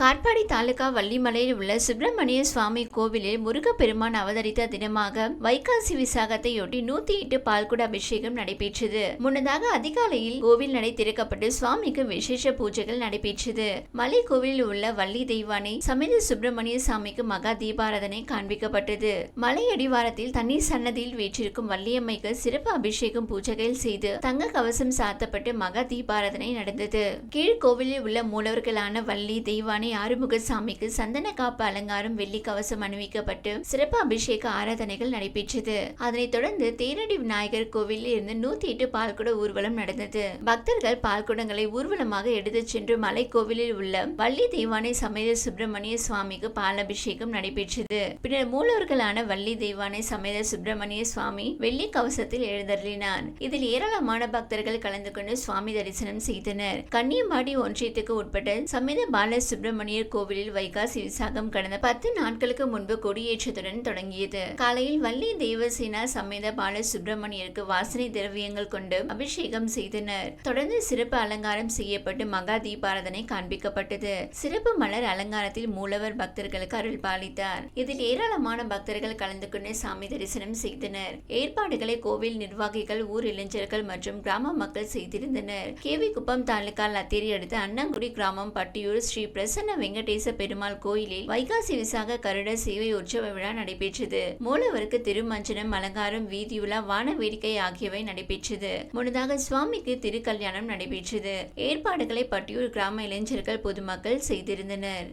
காட்பாடி தாலுகா வள்ளிமலையில் உள்ள சுப்பிரமணிய சுவாமி கோவிலில் முருகப்பெருமான் அவதரித்த தினமாக வைகாசி விசாகத்தையொட்டி நூத்தி எட்டு பால்குட அபிஷேகம் நடைபெற்றது. முன்னதாக அதிகாலையில் கோவில் நடை திறக்கப்பட்டு சுவாமிக்கு விசேஷ பூஜைகள் நடைபெற்றது. மலை கோவிலில் உள்ள வள்ளி தெய்வானை சமேத சுப்பிரமணிய சாமிக்கு மகா தீபாராதனை காண்பிக்கப்பட்டது. மலை அடிவாரத்தில் தண்ணீர் சன்னதியில் வீற்றிருக்கும் வள்ளியம்மைக்கு சிறப்பு அபிஷேகம் பூஜைகள் செய்து தங்க கவசம் சாத்தப்பட்டு மகா தீபாராதனை நடந்தது. கீழ்கோவிலில் உள்ள மூலவர்களான வள்ளி தெய்வானை ஆறுமுக சாமிக்கு சந்தன காப்பு அலங்காரம் வெள்ளி கவசம் அணிவிக்கப்பட்டு சிறப்பு அபிஷேக ஆராதனைகள் நடைபெற்றது. அதனைத் தொடர்ந்து தேனடி விநாயகர் கோவிலில் இருந்து நூத்தி எட்டு பால்குட ஊர்வலம் நடந்தது. பக்தர்கள் பால்குடங்களை ஊர்வலமாக எடுத்துச் சென்று மலை கோவிலில் உள்ள வள்ளி தெய்வானை சமேத சுப்பிரமணிய சுவாமிக்கு பால் அபிஷேகம் நடைபெற்றது. பின்னர் மூலவர்களான வள்ளி தெய்வானை சமேத சுப்பிரமணிய சுவாமி வெள்ளி கவசத்தில் எழுந்தருளினார். இதில் ஏராளமான பக்தர்கள் கலந்து கொண்டு சுவாமி தரிசனம் செய்தனர். கன்னியம்பாடி ஒன்றியத்துக்கு உட்பட்ட சமேத பால சுப்பிரமணியர் கோவிலில் வைகாசி விசாகம் கடந்த பத்து நாட்களுக்கு முன்பு கொடியேற்றத்துடன் தொடங்கியது. காலையில் வள்ளி தேவசேனா சமேத பால சுப்பிரமணியருக்கு வாசனை திரவியங்கள் கொண்டு அபிஷேகம் செய்தனர். தொடர்ந்து சிறப்பு அலங்காரம் செய்யப்பட்டு மகா தீபாராதனை காண்பிக்கப்பட்டது. சிறப்பு மலர் அலங்காரத்தில் மூலவர் பக்தர்களுக்கு அருள் பாலித்தார். இதில் ஏராளமான பக்தர்கள் கலந்து கொண்டு சாமி தரிசனம் செய்தனர். ஏற்பாடுகளை கோவில் நிர்வாகிகள் ஊர் இளைஞர்கள் மற்றும் கிராம மக்கள் செய்திருந்தனர். கேவி குப்பம் தாலுகா லத்தேரி அடுத்த அன்னங்குடி கிராமம் பட்டியூர் ஸ்ரீ பிரசன்ன வெங்கடேச பெருமாள் கோயிலில் வைகாசி விசாக கருட சேவை உற்சவ விழா நடைபெற்றது. மூலவருக்கு திருமஞ்சனம் அலங்காரம் வீதியுலா வான வேடிக்கை ஆகியவை நடைபெற்றது. முன்னதாக சுவாமிக்கு திருக்கல்யாணம் நடைபெற்றது. ஏற்பாடுகளை பட்டியூர் கிராம இளைஞர்கள் பொதுமக்கள் செய்திருந்தனர்.